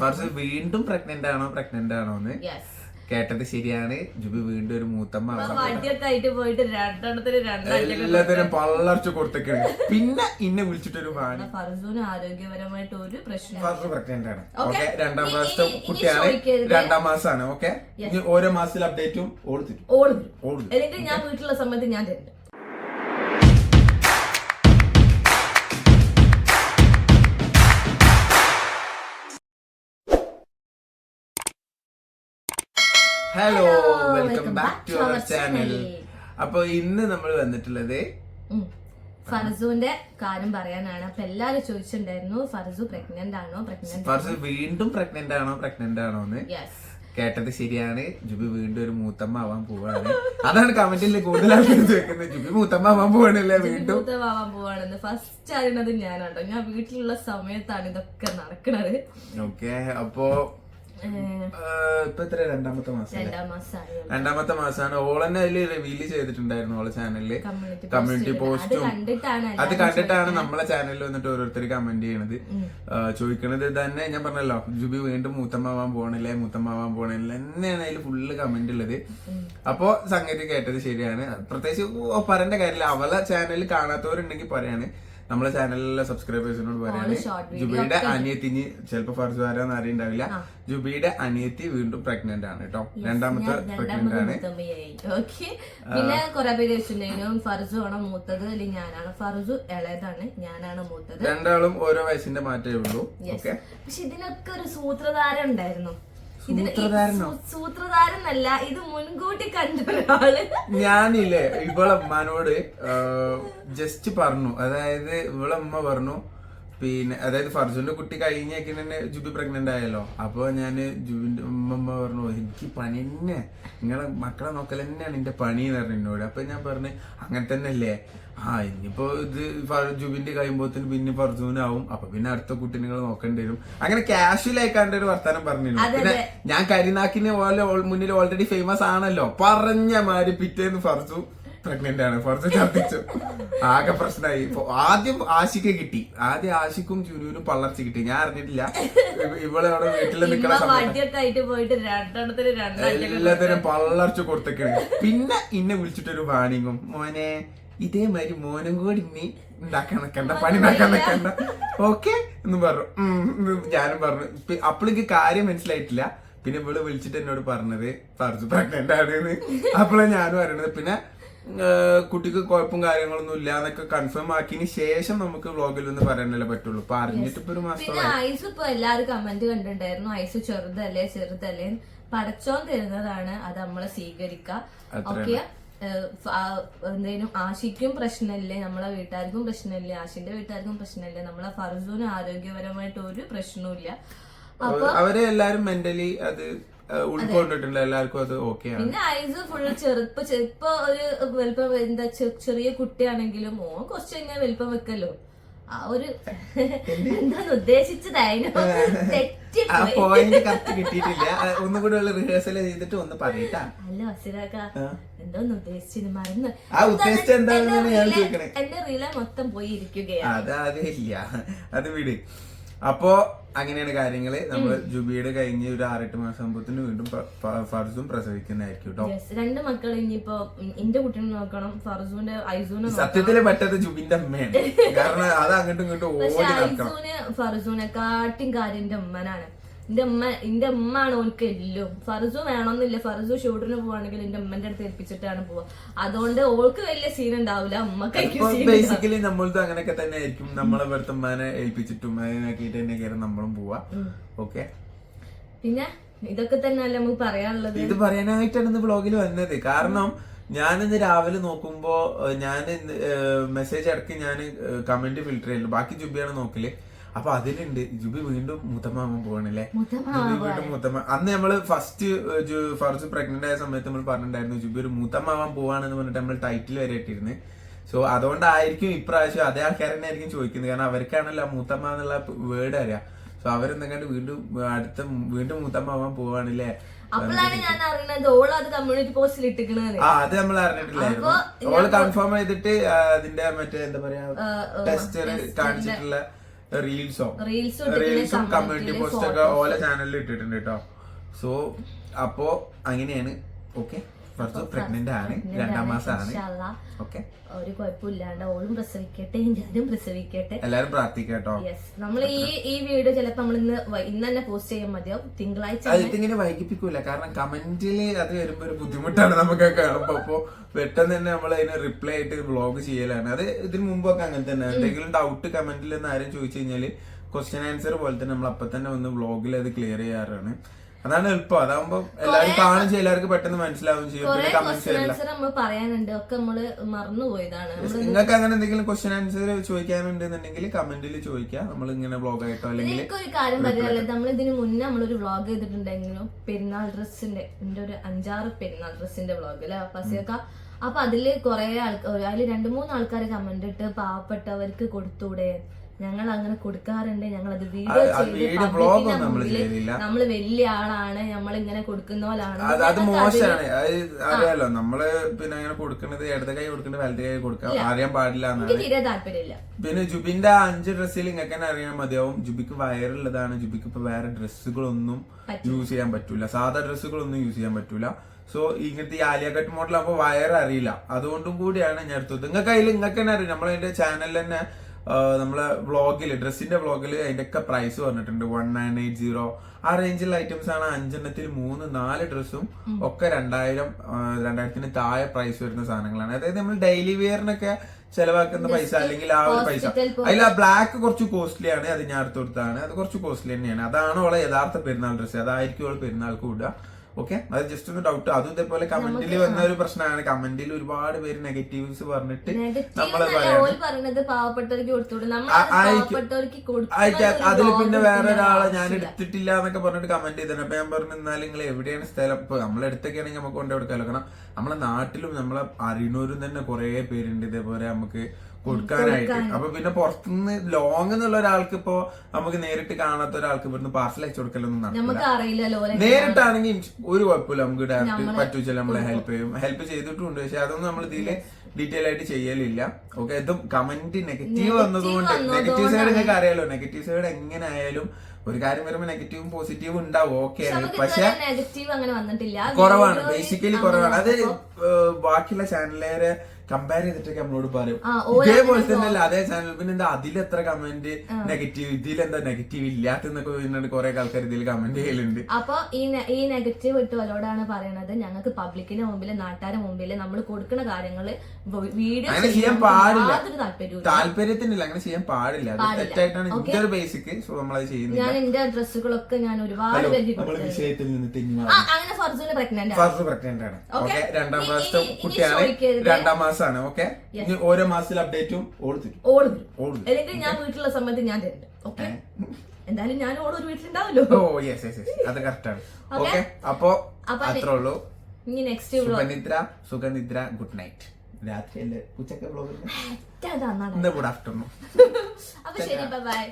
ഫർസ് വീണ്ടും പ്രഗ്നന്റ് ആണോ പ്രഗ്നന്റ് ആണോ എന്ന് കേട്ടത് ശരിയാണ്. ജുബി വീണ്ടും ഒരു മൂത്തമ്മ പോയിട്ട് രണ്ടെണ്ണത്തിന് എല്ലാത്തിനും പള്ളർച്ച കൊടുത്തേക്കാണ്. പിന്നെ ഇന്നെ വിളിച്ചിട്ടൊരു വാണി ഫർസൂന് ആരോഗ്യപരമായിട്ട് ഒരു പ്രശ്നം പ്രഗ്നന്റ് ആണ്. ഓക്കെ രണ്ടാം മാസത്തെ കുട്ടിയാണ്. രണ്ടാം മാസമാണ് ഓക്കെ ഓരോ മാസത്തിൽ അപ്ഡേറ്റും ഓടുത്തിട്ടു ഓടുന്നു ഓടും ഓടും എന്നിട്ട് ഞാൻ വീട്ടിലുള്ള സമയത്ത് ഞാൻ തരുന്നുണ്ട് hello welcome back to our channel. അപ്പൊ ഇന്ന് നമ്മൾ വന്നിട്ടുള്ളത്. ഫർസൂന്റെ കാര്യം പറയാനാണ്. അപ്പൊ എല്ലാരും ചോദിച്ചിട്ടുണ്ടായിരുന്നു ഫർസു പ്രഗ്നന്റ് ആണോ പ്രഗ്നന്റ് ഫർസു വീണ്ടും പ്രഗ്നന്റ് ആണോ പ്രഗ്നന്റ് ആണോ എന്ന് കേട്ടത് ശരിയാണ്. ജുബി വീണ്ടും ഒരു മൂത്തമ്മ ആവാൻ പോവാണ്. അതാണ് കമന്റിൽ കൂടുതൽ ചോദിക്കുന്നത്. ജുബി മൂത്തമ്മ ആവാൻ പോവാണല്ലേ വീണ്ടും? മൂത്തമ്മ ആവാൻ പോവാണെന്ന് ഫസ്റ്റ് അറിയണത് ഞാനാട്ടോ ഞാൻ വീട്ടിലുള്ള സമയത്താണ് ഇതൊക്കെ നടക്കുന്നത് ഓക്കെ അപ്പോ രണ്ടാമത്തെ മാസം രണ്ടാമത്തെ മാസമാണ് ഓൾ തന്നെ അതിൽ റിവീൽ ചെയ്തിട്ടുണ്ടായിരുന്നു ഓളെ ചാനലിൽ കമ്മ്യൂണിറ്റി പോസ്റ്റും അത് കണ്ടിട്ടാണ് നമ്മളെ ചാനലിൽ വന്നിട്ട് ഓരോരുത്തർ കമന്റ് ചെയ്യണത്. ചോദിക്കണത് തന്നെ ഞാൻ പറഞ്ഞല്ലോ ജുബി വീണ്ടും മൂത്തമ്മാവാൻ പോണില്ലേ? മൂത്തമ്മാവാൻ പോണില്ല തന്നെയാണ് അതിൽ ഫുള്ള് കമന്റ് ഉള്ളത്. അപ്പോ സംഗതി കേട്ടത് ശരിയാണ്. പ്രത്യേകിച്ച് പറയേണ്ട കാര്യമില്ല. അവളെ ചാനലിൽ കാണാത്തവരുണ്ടെങ്കിൽ പറയാണ്. നമ്മളെ ചാനലിലെ സബ്സ്ക്രൈബേഴ്സിനോട് പറയാണ് ജുബിയുടെ അനിയത്തിനി ചിലപ്പോ ഫർസ് ആരാന്ന് അറിയണ്ടാവില്ല. ജുബിയുടെ അനിയത്തി വീണ്ടും പ്രഗ്നന്റ് ആണ് കേട്ടോ രണ്ടാമത്തെ പ്രഗ്നന്റ് ആണ്. ഓക്കെ പിന്നെ കുറെ പേര് വെച്ചിട്ടുണ്ടെങ്കിലും ഫർസു ആണോ മൂത്തത് അല്ലെങ്കിൽ ഞാനാണ്? ഫർസു ഇളയതാണ് ഞാനാണ് മൂത്തത്. രണ്ടാളും ഓരോ വയസ്സിന്റെ മാറ്റമേ ഉള്ളൂ. പക്ഷെ ഇതിനൊക്കെ ഒരു സൂത്രധാരം ഉണ്ടായിരുന്നു. സൂത്രധാരനല്ല ഇത് മുൻകൂട്ടി കണ്ട ഒരാൾ ഞാനില്ലേ ഇവളമ്മാനോട് ജസ്റ്റ് പറഞ്ഞു. അതായത് ഇവളമ്മ പറഞ്ഞു പിന്നെ അതായത് ഫർജുന്റെ കുട്ടി കഴിഞ്ഞേക്ക് തന്നെ ജുബി പ്രഗ്നന്റ് ആയല്ലോ. അപ്പൊ ഞാൻ ജുബിന്റെ ഉമ്മമ്മ പറഞ്ഞു എനിക്ക് പണി തന്നെ. നിങ്ങളെ മക്കളെ നോക്കൽ തന്നെയാണ് എന്റെ പണി എന്ന് പറഞ്ഞു എന്നോട്. അപ്പൊ ഞാൻ പറഞ്ഞു അങ്ങനെ തന്നെ അല്ലേ ആ ഇനിയിപ്പോ ഇത് ജുബിന്റെ കഴിയുമ്പോത്തിന് പിന്നെ ഫർജുവിനാവും അപ്പൊ പിന്നെ അടുത്ത കുട്ടി നിങ്ങൾ നോക്കേണ്ടി വരും. അങ്ങനെ കാഷ്വൽ ആയിക്കാണ്ട് ഒരു വർത്താനം പറഞ്ഞിരുന്നു. പിന്നെ ഞാൻ കരിനാക്കിന് പോലെ മുന്നിൽ ഓൾറെഡി ഫേമസ് ആണല്ലോ. പറഞ്ഞ മാതിരി പിറ്റേന്ന് ഫർജു പ്രഗ്നന്റ് ആണ്. കുറച്ച് ഛർദിച്ചു ആകെ പ്രശ്നമായി. ആദ്യം ആശിക്ക് കിട്ടി. ആദ്യം ആശിക്കും ചുരുവിനും പള്ളർച്ച കിട്ടി. ഞാൻ അറിഞ്ഞിട്ടില്ല. ഇവ- ഇവളെ അവിടെ വീട്ടിൽ നിൽക്കുന്ന സമയത്ത്. എല്ലാത്തിനും പള്ളർച്ച കൊടുത്തേക്കാണ്. പിന്നെ ഇന്നെ വിളിച്ചിട്ടൊരു വാണിങ്ങും. മോനെ ഇതേമാതിരി മോനും കൂടി ഇനി ഉണ്ടാക്കാൻ നിൽക്കണ്ട പണി ഉണ്ടാക്കാൻ നിൽക്കണ്ട ഓക്കെ? എന്ന് പറഞ്ഞു. ഞാനും പറഞ്ഞു. അപ്പോഴേക്ക് കാര്യം മനസ്സിലായിട്ടില്ല. പിന്നെ ഇവൾ വിളിച്ചിട്ട് എന്നോട് പറഞ്ഞത് പറഞ്ഞു പ്രഗ്നന്റ് ആണ് അപ്പോഴാണ് ഞാനും അറിയണത്. പിന്നെ കുട്ടിക്ക് കുഴപ്പം കാര്യങ്ങളൊന്നും ഇല്ല എന്നൊക്കെ കൺഫേം ആക്കിയതിന് ശേഷം നമുക്ക് വ്ളോഗിൽ ഒന്ന് പറയാനല്ലേ പറ്റുള്ളൂ. അപ്പൊ അറിഞ്ഞിട്ട് ഇപ്പൊ ഒരു മാസം പിന്നെ ഐസ് ഇപ്പൊ എല്ലാരും കമന്റ് കണ്ടിട്ടുണ്ടായിരുന്നു. ഐസ് ചെറുതല്ലേ ചെറുതല്ലേ പടച്ചോൻ തരുന്നതാണ് അത് നമ്മളെ സ്വീകരിക്കുക. ഓക്കെ? എന്തേലും ആശിക്കും പ്രശ്നമില്ലേ നമ്മളെ വീട്ടുകാർക്കും പ്രശ്നമില്ലേ? ആശിന്റെ വീട്ടുകാർക്കും പ്രശ്നമില്ലേ? നമ്മളെ ഫർസൂന് ആരോഗ്യപരമായിട്ട് ഒരു പ്രശ്നവുമില്ല. അവരെ എല്ലാരും മെന്റലി അത് ഉൾക്കൊണ്ടിട്ടുണ്ട് എല്ലാവർക്കും അത് ഓക്കെ ആണ്. പിന്നെ ഐസ് ഫുള്ള് ചെറുപ്പ ഇപ്പൊ ഒരു വലിപ്പം എന്താ ചെറിയ കുട്ടിയാണെങ്കിലും ഓ കുറച്ച് കഴിഞ്ഞാൽ വലിപ്പം വെക്കല്ലോ. ആ ഒരു എന്താണ് ഉദ്ദേശിച്ചതായിരുന്നു പോയിന്റ് കറക്റ്റ് കിട്ടിയിട്ടില്ല. ഒന്നും കൂടെ ഉള്ള റിഹേഴ്സൽ ചെയ്തിട്ട് ഒന്ന് പറയട്ടാ. അല്ല വസിരാക്ക എന്തോന്ന് ഉദ്ദേശിച്ചത്? മറന്ന്. ആ എന്താണെന്നാണ് ഞാൻ ചോദിക്കണേ. എന്റെ റില മൊത്തം പോയി ഇരിക്കുകയാണ് അത് അതില്ല അത് വിട്. അപ്പോ അങ്ങനെയാണ് കാര്യങ്ങൾ. നമ്മൾ ജുബിയുടെ കഴിഞ്ഞ ഒരു ആറെട്ട് മാസം ആകുമ്പോഴത്തേന് വീണ്ടും ഫർസും പ്രസവിക്കുന്നതായിരിക്കും കേട്ടോ രണ്ട് മക്കൾ ഇനിയിപ്പോ എന്റെ കുട്ടീനെ നോക്കണം ഫർസൂന്റെ ഐസൂനെ സത്യത്തിൽ പറ്റാത്ത ജുബിന്റെ അമ്മയാണ്. കാരണം അത് അങ്ങോട്ടും ഇങ്ങോട്ടും ഓടി നടക്കണം. ഫർസൂനെ കാട്ടിൻ കാര്യന്റെ ഉമ്മനാണ്. എന്റെ ഉമ്മ എന്റെ ഉമ്മ ആണ് ഓനക്ക് എല്ലോ. ഫർസു വേണമെന്നില്ല. ഫർസു ഷൂട്ടിന് പോവാണെങ്കിൽ എന്റെ ഉമ്മന്റെ അടുത്ത് ഏൽപ്പിച്ചിട്ടാണ് പോവാ. അതുകൊണ്ട് ഓൾക്ക് വലിയ സീൻ ഉണ്ടാവില്ല സീൻ ബേസിക്കലി നമ്മൾക്ക് അങ്ങനെയൊക്കെ തന്നെ ആയിരിക്കും. നമ്മളെ ഭർത്തന്മാരെ ഏൽപ്പിച്ചിട്ടും അതിനാക്കിയിട്ട് തന്നെ കയറി നമ്മളും പോവാ. ഓക്കെ പിന്നെ ഇതൊക്കെ തന്നെയല്ലേ നമുക്ക് പറയാനുള്ളത്? ഇത് പറയാനായിട്ടാണ് ഇന്ന് ബ്ലോഗിൽ വന്നത്. കാരണം ഞാനിന്ന് രാവിലെ നോക്കുമ്പോ ഞാൻ മെസ്സേജ് ഇടയ്ക്ക് ഞാൻ കമന്റ് ഫിൽറ്റർ ചെയ്യലുണ്ട് ബാക്കി ജുബിയാണ് നോക്കൽ. അപ്പൊ അതിലുണ്ട്. ജുബി വീണ്ടും മൂത്തമാമൻ പോകണല്ലേ ജുബി വീണ്ടും മുത്തമ്മ. അന്ന് നമ്മൾ ഫസ്റ്റ് ഫസ്റ്റ് പ്രഗ്നന്റ് ആയ സമയത്ത് നമ്മൾ പറഞ്ഞിട്ടുണ്ടായിരുന്നു ജുബി ഒരു പോവാണ് പോവാണെന്ന് പറഞ്ഞിട്ട് നമ്മൾ ടൈറ്റിൽ വരെ ഇട്ടിരുന്നു. സോ അതുകൊണ്ടായിരിക്കും ഇപ്രാവശ്യം അതേ ആൾക്കാർ തന്നെ ആയിരിക്കും ചോദിക്കുന്നത്. കാരണം അവർക്കാണല്ലോ മൂത്തമ്മ എന്നുള്ള വേർഡ് അറിയാം. സോ അവരെന്തെങ്കിലും വീണ്ടും അടുത്ത വീണ്ടും മൂത്തമ്മ ആവാൻ പോവാണല്ലേ? അപ്പോഴാണ് ഞാൻ അറിയുന്നത് ഓൾ അത് കമ്മ്യൂണിറ്റി പോസ്റ്റിൽ ഇട്ടിക്കണത്. അത് നമ്മൾ അറിഞ്ഞിട്ടില്ലായിരുന്നു. ഓൾ കൺഫേം ചെയ്തിട്ട് അതിന്റെ മറ്റേ എന്താ പറയാ ടെസ്റ്റ് കാണിച്ചിട്ടുള്ള റീൽസോ റീൽസും കമ്മ്യൂണിറ്റി പോസ്റ്റ് ഒക്കെ ഓല ചാനലിൽ ഇട്ടിട്ടുണ്ട് കേട്ടോ സോ അപ്പോ അങ്ങനെയാണ്. ഓക്കെ ഫസ്റ്റ് പ്രഗ്നന്റ് ആണ് രണ്ടാം മാസമാണ്. ഓക്കെ ഒരു കുഴപ്പമില്ലാണ്ട് ഓളും പ്രസവിക്കട്ടെ ഞാനും പ്രസവിക്കട്ടെ. എല്ലാരും പ്രാർത്ഥിക്കട്ടോ കേട്ടോ. യെസ് നമ്മൾ ഈ ഈ വീഡിയോ ചിലപ്പോ നമ്മൾ ഇന്ന് ഇന്ന് തന്നെ പോസ്റ്റ് ചെയ്യാൻ മതിയാവും തിങ്കളാഴ്ച അത് വൈകിപ്പിക്കൂല. കാരണം കമന്റിൽ അത് വരുമ്പോ ഒരു ബുദ്ധിമുട്ടാണ് നമുക്ക് കാണുമ്പോ അപ്പൊ പെട്ടെന്ന് തന്നെ നമ്മൾ അതിന് റിപ്ലൈ ആയിട്ട് ബ്ലോഗ് ചെയ്യലാണ്. അത് ഇതിന് മുമ്പൊക്കെ അങ്ങനെ തന്നെ. എന്തെങ്കിലും ഡൗട്ട് കമന്റിൽ നിന്ന് ആരും ചോദിച്ചു കഴിഞ്ഞാൽ ക്വസ്റ്റ്യൻ ആൻസർ പോലെ തന്നെ നമ്മൾ അപ്പൊ തന്നെ വന്ന് വ്ളോഗിൽ അത് ക്ലിയർ ചെയ്യാറാണ്. അതാണ് എളുപ്പം. അതാകുമ്പോ എല്ലാവരും കാണും ചെയ്യും എല്ലാവർക്കും പെട്ടെന്ന് മനസ്സിലാവും ചെയ്യും. പിന്നെ കമന്റ് ആൻസർ നമ്മൾ പറയാനുണ്ട്. ഒക്കെ നമ്മൾ മറന്നുപോയതാണ്. നിങ്ങൾക്ക് അങ്ങനെ എന്തെങ്കിലും ക്വസ്റ്റ്യൻ ആൻസർ ചോദിക്കാനുണ്ടെന്നുണ്ടെങ്കിൽ കമന്റിൽ ചോദിക്കാം. നമ്മൾ ഇങ്ങനെ ബ്ലോഗ് ആയിട്ടോ അല്ലെങ്കിൽ ഒരു കാര്യം പറയാനുള്ളത്. നമ്മൾ ഇതിന് മുന്നേ നമ്മളൊരു വ്ളോഗ് ചെയ്തിട്ടുണ്ടെങ്കിലും പെരുന്നാൾ ഡ്രസ്സിന്റെ എന്റെ ഒരു അഞ്ചാറ് പെരുന്നാൾ ഡ്രസ്സിന്റെ വ്ളോഗ് അല്ലെ പസിയൊക്കെ അപ്പൊ അതിൽ കുറെ ആൾക്കാർ അതിൽ രണ്ടു മൂന്ന് ആൾക്കാർ കമന്റ് ഇട്ട് പാവപ്പെട്ടവർക്ക് കൊടുത്തൂടെ? ഞങ്ങൾ അങ്ങനെ കൊടുക്കാറുണ്ട് ഞങ്ങൾ അത് വീഡിയോ ചെയ്ത്. നമ്മൾ വലിയ ആളാണ്. നമ്മൾ ഇങ്ങനെ കൊടുക്കുന്ന പോലാണ്. അത് മോശമാണ്. അറിയാലോ നമ്മൾ പിന്നെ അങ്ങനെ കൊടുക്കുന്നത് ഇടത് കൈ കൊടുക്കുന്നത് വലത് കൈ കൊടുക്കാം. അറിയാൻ പാടില്ല തീരെ താല്പര്യമില്ല. പിന്നെ ജുബിന്റെ ആ അഞ്ച് ഡ്രസ്സിൽ നിങ്ങൾക്ക് തന്നെ അറിയാൻ മതിയാവും. ജുബിക്ക് വയറുള്ളതാണ്. ജുബിക്ക് ഇപ്പൊ വേറെ ഡ്രസ്സുകളൊന്നും യൂസ് ചെയ്യാൻ പറ്റൂല. സാധാ ഡ്രസ്സുകളൊന്നും യൂസ് ചെയ്യാൻ പറ്റൂല. സോ ഇങ്ങനത്തെ ഈ ആലിയ കട്ട് മോഡൽ ആകുമ്പോൾ വയർ അറിയില്ല അതുകൊണ്ടും കൂടിയാണ് ഞാൻ എടുത്തത്. നിങ്ങൾക്ക് അതിൽ നിങ്ങൾക്ക് തന്നെ അറിയാം. നമ്മളതിന്റെ ചാനലിൽ തന്നെ നമ്മളെ വ്ളോഗിൽ ഡ്രസ്സിന്റെ വ്ളോഗിൽ അതിന്റെ ഒക്കെ പ്രൈസ് പറഞ്ഞിട്ടുണ്ട്. വൺ നയൻ എയ്റ്റ് സീറോ ആ റേഞ്ചിലുള്ള ഐറ്റംസ് ആണ് അഞ്ചെണ്ണത്തിൽ മൂന്ന് നാല് ഡ്രസ്സും ഒക്കെ രണ്ടായിരം രണ്ടായിരത്തിന് താഴെ പ്രൈസ് വരുന്ന സാധനങ്ങളാണ്. അതായത് നമ്മൾ ഡെയിലി വെയറിനൊക്കെ ചെലവാക്കുന്ന പൈസ അല്ലെങ്കിൽ ആ ഒരു പൈസ. അതിൽ ആ ബ്ലാക്ക് കുറച്ച് കോസ്റ്റ്ലി ആണ് അത് ഞാൻ എടുത്ത് കൊടുത്താണ് അത് കുറച്ച് കോസ്റ്റ്ലി തന്നെയാണ്. അതാണ് അവളെ യഥാർത്ഥ പെരുന്നാൾ ഡ്രസ്സ് അതായിരിക്കും അവൾ പെരുന്നാൾക്ക് കൂടുക ഓക്കെ അത് ജസ്റ്റ് ഒരു ഡൗട്ട് അതും ഇതേപോലെ കമന്റിൽ വന്ന ഒരു പ്രശ്നമാണ്. കമന്റിൽ ഒരുപാട് പേര് നെഗറ്റീവ്സ് പറഞ്ഞിട്ട് നമ്മൾ അതിൽ പിന്നെ വേറെ ഒരാളെ ഞാൻ. എടുത്തിട്ടില്ല എന്നൊക്കെ പറഞ്ഞിട്ട് കമന്റ് ചെയ്തിട്ടുണ്ട്. അപ്പൊ ഞാൻ പറഞ്ഞു എന്നാൽ നിങ്ങൾ എവിടെയാണ് സ്ഥലം? ഇപ്പൊ നമ്മളെ അടുത്തൊക്കെ ആണെങ്കിൽ നമുക്ക് കൊണ്ടുപോയി കൊടുക്കാമല്ലോ കാരണം നമ്മളെ നാട്ടിലും നമ്മളെ അറിയണവരും തന്നെ കുറെ പേരുണ്ട്. ഇതേപോലെ നമുക്ക് കൊടുക്കാനായിട്ട്. അപ്പൊ പിന്നെ പുറത്തുനിന്ന് ലോങ് എന്നുള്ള ഒരാൾക്ക് ഇപ്പോ നമുക്ക് നേരിട്ട് കാണാത്ത ഒരാൾക്ക് ഇവിടുന്ന് പാർസൽ അയച്ചു കൊടുക്കലൊന്നും നടക്കില്ല. നേരിട്ടാണെങ്കിൽ ഒരു കുഴപ്പമില്ല. നമുക്ക് ഡയറക്റ്റ് പറ്റൂച്ചാൽ നമ്മളെ ഹെൽപ്പ് ചെയ്യും. ഹെൽപ്പ് ചെയ്തിട്ടുണ്ട് പക്ഷെ അതൊന്നും നമ്മൾ ഇതിൽ ഡീറ്റെയിൽ ആയിട്ട് ചെയ്യലില്ല. ഓക്കെ ഇതും കമന്റ് നെഗറ്റീവ് വന്നതുകൊണ്ട് നെഗറ്റീവ് സൈഡ് നിങ്ങൾക്ക് അറിയാലോ നെഗറ്റീവ് സൈഡ് എങ്ങനെ ആയാലും ഒരു കാര്യം വരുമ്പോ നെഗറ്റീവും പോസിറ്റീവും ഉണ്ടാവും. ഓക്കെ പക്ഷെ കുറവാണ്. ബേസിക്കലി കുറവാണ്. അത് ബാക്കിയുള്ള ചാനലുകാരെ കമ്പയർ ചെയ്തിട്ടൊക്കെ നമ്മളോട് പറയും. ഇതേപോലെ തന്നെ അല്ല അതേ ചാനൽ പിന്നെ എന്താ എത്ര കമന്റ് നെഗറ്റീവ് എന്താ നെഗറ്റീവ് ഇല്ലാത്തെന്നൊക്കെ പിന്നീട് കുറെ ആൾക്കാർ ഇതിൽ കമന്റ് ചെയ്യലുണ്ട്. അപ്പൊ ഈ ഈ നെഗറ്റീവ് ഇട്ടവരോടാണ് പറയണത്. ഞങ്ങൾക്ക് പബ്ലിക്കിന്റെ മുമ്പിൽ നാട്ടുകാരുടെ മുമ്പിൽ നമ്മൾ കൊടുക്കുന്ന കാര്യങ്ങൾ വീഡിയോ അങ്ങനെ ചെയ്യാൻ പാടില്ല. താല്പര്യത്തിനില്ല അങ്ങനെ ചെയ്യാൻ പാടില്ല. തെറ്റായിട്ടാണ് ഇതിന്റെ ഒരു ബേസിക് സോ നമ്മളത് ചെയ്യുന്നില്ല. ഞാൻ എന്റെ ഡ്രസ്സുകളൊക്കെ ഞാൻ ഒരുപാട് വിഷയത്തിൽ നിന്ന് അങ്ങനെ ഫർസു പ്രഗ്നന്റ് ഫസ്റ്റ് പ്രഗ്നന്റ് ആണ്. ഓക്കെ? രണ്ടാം മാസത്തെ കുട്ടിയാണ്. രണ്ടാം കുട്ടിയാണ് രണ്ടാം ഓക്കെ ഓരോ മാസത്തിൽ അപ്ഡേറ്റും ഓട് തരും. അല്ലെങ്കിൽ ഞാൻ വീട്ടിലുള്ള സമയത്ത് ഞാൻ തരുന്നുണ്ട് ഓക്കെ എന്തായാലും ഞാൻ ഓടൊരു ഒരു വീട്ടിലുണ്ടാവല്ലോ ഓ യെസ് യെസ് യെസ് അത് കറക്റ്റ് ആണ്. ഓക്കെ അപ്പോ അത്രേ ഉള്ളൂ. ഇനി നെക്സ്റ്റ് സുഖനിദ്ര സുഖനിദ്ര ഗുഡ് നൈറ്റ് രാത്രി അല്ലേ ഉച്ചയ്ക്ക് ബ്ലോഗ് ഗുഡ് ആഫ്റ്റർനൂൺ അപ്പൊ ശരി ബൈ